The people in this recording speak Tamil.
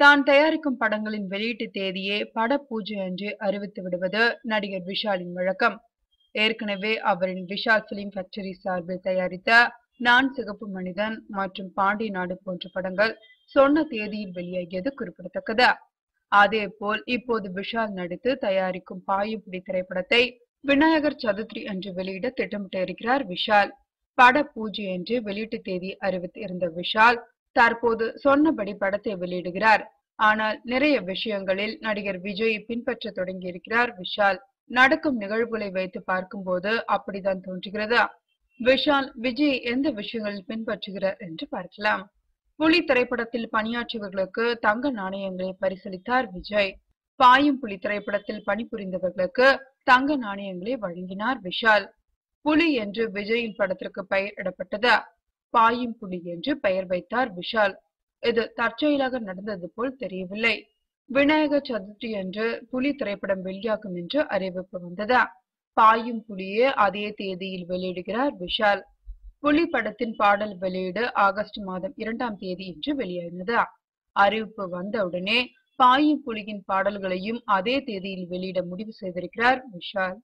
தான் தயாரிக்கும் படங்களின் வெளியீட்டு தேதியே பட பூஜை அன்று அறிவித்து விடுவது நடிகர் விஷாலின் வழக்கம். ஏற்கனவே அவரின் விஷால் பிலிம் ஃபேக்டரி சார்பில் தயாரித்த நான் சிகப்பு மனிதன் மற்றும் பாண்டி நாடு போன்ற படங்கள் சொன்ன தேதியில் வெளியாகியது குறிப்பிடத்தக்கது. அதே போல் இப்போது விஷால் நடித்து தயாரிக்கும் பாயுப்புடி திரைப்படத்தை விநாயகர் சதுர்த்தி என்று வெளியிட திட்டமிட்டு இருக்கிறார் விஷால். பட பூஜை என்று வெளியீட்டு தேதி அறிவித்து இருந்த விஷால் தற்போது சொன்னபடி படத்தை வெளியிடுகிறார். ஆனால் நிறைய விஷயங்களில் நடிகர் விஜய் பின்பற்ற தொடங்கியிருக்கிறார் விஷால். நடக்கும் நிகழ்வுகளை வைத்து பார்க்கும்போது அப்படித்தான் தோன்றுகிறது. விஷால் விஜய் எந்த விஷயங்களில் பின்பற்றுகிறார் என்று பார்க்கலாம். புலி திரைப்படத்தில் பணியாற்றியவர்களுக்கு தங்க நாணயங்களை பரிசளித்தார் விஜய். பாயும் புலி திரைப்படத்தில் பணிபுரிந்தவர்களுக்கு தங்க நாணயங்களை வழங்கினார் விஷால். புலி என்று விஜயின் படத்திற்கு பெயரிடப்பட்டது. பாயும் புலி என்று பெயர் வைத்தார் விஷால். இது தற்செயலாக நடந்தது போல் தெரியவில்லை. விநாயகர் சதுர்த்தி என்று புலி திரைப்படம் வெளியாகும் என்று அறிவிப்பு வந்தது? பாயும் புலியே அதே தேதியில் வெளியிடுகிறார் விஷால். புலி படத்தின் பாடல் வெளியீடு ஆகஸ்ட் மாதம் இரண்டாம் தேதி என்று வெளியானது? அறிவிப்பு வந்தவுடனே பாயும் புலியின் பாடல்களையும் அதே தேதியில் வெளியிட முடிவு செய்திருக்கிறார் விஷால்.